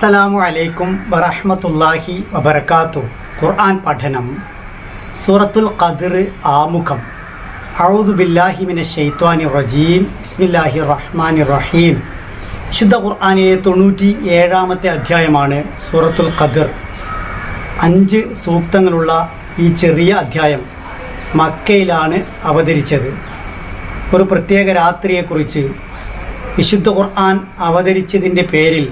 അസ്സലാമു അലൈക്കും വറഹമത്തല്ലാഹി വബർക്കാത്തു ഖുർആൻ പഠനം. സൂറത്തുൽ ഖദർ ആമുഖം. ഔദു ബില്ലാഹി മിന ഷെയ്ത്വാനി റജീം. ബിസ്മില്ലാഹി റഹ്മാനി റഹീം. ശുദ്ധ ഖുർആനിലെ തൊണ്ണൂറ്റി ഏഴാമത്തെ അധ്യായമാണ് സൂറത്തുൽ ഖദർ. അഞ്ച് സൂക്തങ്ങളുള്ള ഈ ചെറിയ അധ്യായം മക്കയിലാണ് അവതരിച്ചത്. ഒരു പ്രത്യേക രാത്രിയെക്കുറിച്ച് വിശുദ്ധ ഖുർആൻ അവതരിച്ചതിന്റെ പേരിൽ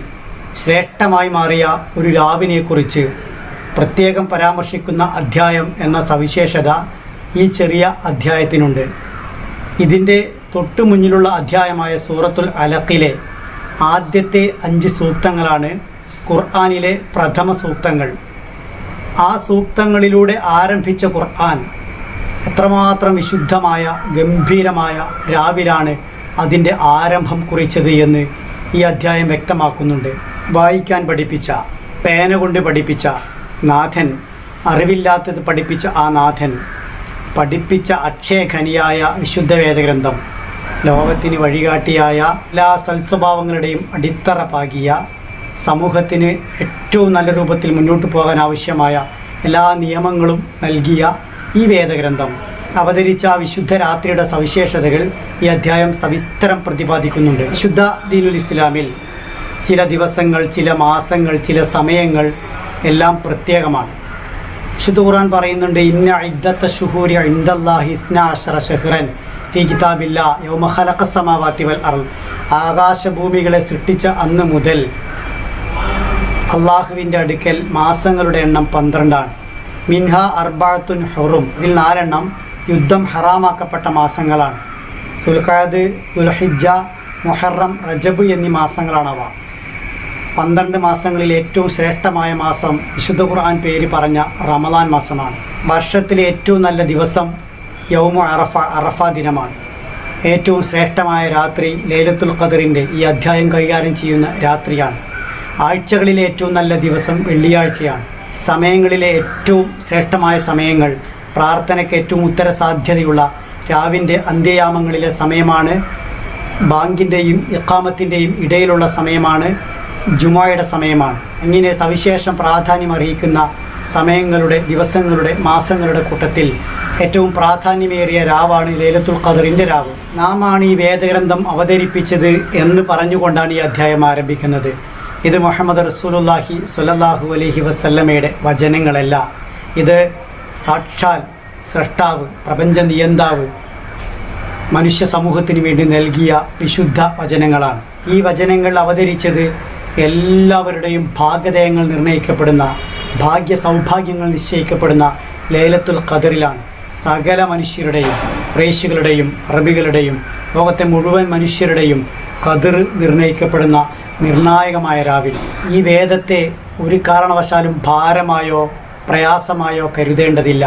ശ്രേഷ്ഠമായി മാറിയ ഒരു രാവിനെക്കുറിച്ച് പ്രത്യേകം പരാമർശിക്കുന്ന അധ്യായം എന്ന സവിശേഷത ഈ ചെറിയ അധ്യായത്തിനുണ്ട്. ഇതിന്റെ തൊട്ടു മുന്നിലുള്ള അധ്യായമായ സൂറത്തുൽ അലക്കിലെ ആദ്യത്തെ അഞ്ച് സൂക്തങ്ങളാണ് ഖുർആാനിലെ പ്രഥമ സൂക്തങ്ങൾ. ആ സൂക്തങ്ങളിലൂടെ ആരംഭിച്ച ഖുർആൻ എത്രമാത്രം വിശുദ്ധമായ ഗംഭീരമായ രാവിലാണ് അതിന്റെ ആരംഭം കുറിച്ചത് എന്ന് ഈ അധ്യായം വ്യക്തമാക്കുന്നുണ്ട്. വായിക്കാൻ പഠിപ്പിച്ച പേന കൊണ്ട് പഠിപ്പിച്ച നാഥൻ അറിവില്ലാത്തത് പഠിപ്പിച്ച ആ നാഥൻ പഠിപ്പിച്ച അക്ഷയഖനിയായ വിശുദ്ധ വേദഗ്രന്ഥം ലോകത്തിന് വഴികാട്ടിയായ എല്ലാ സൽസ്വഭാവങ്ങളുടെയും അടിത്തറ പാകിയ സമൂഹത്തിന് ഏറ്റവും നല്ല രൂപത്തിൽ മുന്നോട്ട് പോകാൻ ആവശ്യമായ എല്ലാ നിയമങ്ങളും നൽകിയ ഈ വേദഗ്രന്ഥം അവതരിച്ച വിശുദ്ധ രാത്രിയുടെ സവിശേഷതകൾ ഈ അധ്യായം സവിസ്തരം പ്രതിപാദിക്കുന്നുണ്ട്. വിശുദ്ധ ദീനുൽ ഇസ്ലാമിൽ ചില ദിവസങ്ങൾ ചില മാസങ്ങൾ ചില സമയങ്ങൾ എല്ലാം പ്രത്യേകമാണ്. വിശുദ്ധ ഖുർആൻ പറയുന്നുണ്ട് ഇന്ന ഇദ്ദത്ത ഷുഹൂരി ഇന്ദല്ലാഹി ഇസ്ന അഷറ ഷഹ്റൻ ഫി കിതാബില്ല യൗമ ഖലഖ സമാവാതി വൽ അറു ആകാശഭൂമികളെ സൃഷ്ടിച്ച അന്ന് മുതൽ അള്ളാഹുവിന്റെ അടുക്കൽ മാസങ്ങളുടെ എണ്ണം പന്ത്രണ്ടാണ്. മിൻഹ അർബാത്തുൻ ഹുറും. ഇതിൽ നാലെണ്ണം യുദ്ധം ഹറാമാക്കപ്പെട്ട മാസങ്ങളാണ്. ദുൽഖാദ് ദുൽഹിജ മുഹറം റജബ് എന്നീ മാസങ്ങളാണവ. പന്ത്രണ്ട് മാസങ്ങളിൽ ഏറ്റവും ശ്രേഷ്ഠമായ മാസം വിശുദ്ധ ഖുർആൻ പേര് പറഞ്ഞ റമദാൻ മാസമാണ്. വർഷത്തിലെ ഏറ്റവും നല്ല ദിവസം യൗമു അറഫ അറഫ ദിനമാണ്. ഏറ്റവും ശ്രേഷ്ഠമായ രാത്രി ലൈലത്തുൽ ഖദറിന്റെ ഈ അധ്യായം കൈകാര്യം ചെയ്യുന്ന രാത്രിയാണ്. ആഴ്ചകളിലെ ഏറ്റവും നല്ല ദിവസം വെള്ളിയാഴ്ചയാണ്. സമയങ്ങളിലെ ഏറ്റവും ശ്രേഷ്ഠമായ സമയങ്ങൾ പ്രാർത്ഥനയ്ക്ക് ഏറ്റവും ഉത്തര സാധ്യതയുള്ള രാവിന്റെ അന്ത്യയാമങ്ങളിലെ സമയമാണ്. ബാങ്കിന്റെയും ഇക്കാമത്തിന്റെയും ഇടയിലുള്ള സമയമാണ്. ജുമായുടെ സമയമാണ്. ഇങ്ങനെ സവിശേഷം പ്രാധാന്യം അർഹിക്കുന്ന സമയങ്ങളുടെ ദിവസങ്ങളുടെ മാസങ്ങളുടെ കൂട്ടത്തിൽ ഏറ്റവും പ്രാധാന്യമേറിയ രാവാണ് ലൈലത്തുൽ ഖദറിന്റെ രാവ്. നാം ആണ് ഈ വേദഗ്രന്ഥം അവതരിപ്പിച്ചത് എന്ന് പറഞ്ഞുകൊണ്ടാണ് ഈ അധ്യായം ആരംഭിക്കുന്നത്. ഇത് മുഹമ്മദ് റസൂലുല്ലാഹി സ്വല്ലല്ലാഹു അലൈഹി വസല്ലമയുടെ വചനങ്ങളല്ല. ഇത് സാക്ഷാൽ സൃഷ്ടാവ് പ്രപഞ്ച നിയന്താവ് മനുഷ്യ സമൂഹത്തിന് വേണ്ടി നൽകിയ വിശുദ്ധ വചനങ്ങളാണ്. ഈ വചനങ്ങൾ അവതരിച്ചത് എല്ലാവരുടെയും ഭാഗ്യതയങ്ങൾ നിർണയിക്കപ്പെടുന്ന ഭാഗ്യ സൗഭാഗ്യങ്ങൾ നിശ്ചയിക്കപ്പെടുന്ന ലേലത്തുൽ ഖദറിലാണ് സകല മനുഷ്യരുടെയും പ്രേശികളുടെയും അറബികളുടെയും ലോകത്തെ മുഴുവൻ മനുഷ്യരുടെയും ഖദർ നിർണയിക്കപ്പെടുന്ന നിർണായകമായ രാവിൽ. ഈ വേദത്തെ ഒരു കാരണവശാലും ഭാരമായോ പ്രയാസമായോ കരുതേണ്ടതില്ല.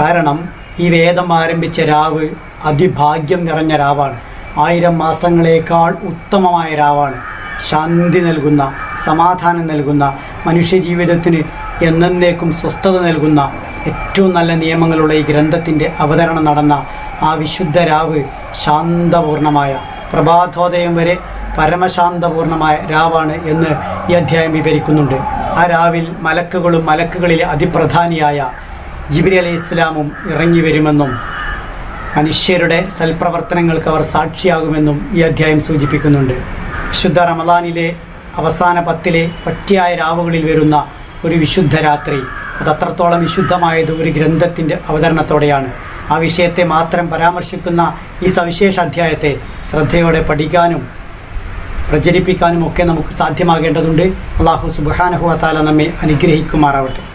കാരണം ഈ വേദം ആരംഭിച്ച രാവ് അതിഭാഗ്യം നിറഞ്ഞ രാവാണ്. ആയിരം മാസങ്ങളേക്കാൾ ഉത്തമമായ രാവാണ്. ശാന്തി നൽകുന്ന സമാധാനം നൽകുന്ന മനുഷ്യജീവിതത്തിന് എന്നേക്കും സ്വസ്ഥത നൽകുന്ന ഏറ്റവും നല്ല നിയമങ്ങളുള്ള ഈ ഗ്രന്ഥത്തിന്റെ അവതരണം നടന്ന ആ വിശുദ്ധ രാവ് ശാന്തപൂർണമായ പ്രഭാതോദയം വരെ പരമശാന്തപൂർണമായ രാവാണ് എന്ന് ഈ അധ്യായം വിവരിക്കുന്നുണ്ട്. ആ രാവിൽ മലക്കുകളും മലക്കുകളിലെ അതിപ്രധാനിയായ ജിബിരി അലൈഹി ഇസ്ലാമും ഇറങ്ങി വരുമെന്നും മനുഷ്യരുടെ സൽപ്രവർത്തനങ്ങൾക്ക് അവർ സാക്ഷിയാകുമെന്നും ഈ അധ്യായം സൂചിപ്പിക്കുന്നുണ്ട്. വിശുദ്ധ റമദാനിലെ അവസാന പത്തിലെ ഒറ്റയായ രാവുകളിൽ വരുന്ന ഒരു വിശുദ്ധ രാത്രി. അത് അത്രത്തോളം വിശുദ്ധമായത് ഒരു ഗ്രന്ഥത്തിന്റെ അവതരണത്തോടെയാണ്. ആ വിഷയത്തെ മാത്രം പരാമർശിക്കുന്ന ഈ സവിശേഷ അധ്യായത്തെ ശ്രദ്ധയോടെ പഠിക്കാനും പ്രചരിപ്പിക്കാനും ഒക്കെ നമുക്ക് സാധ്യമാകേണ്ടതുണ്ട്. അള്ളാഹു സുബാനഹുവ താല നമ്മെ അനുഗ്രഹിക്കുമാറാവട്ടെ.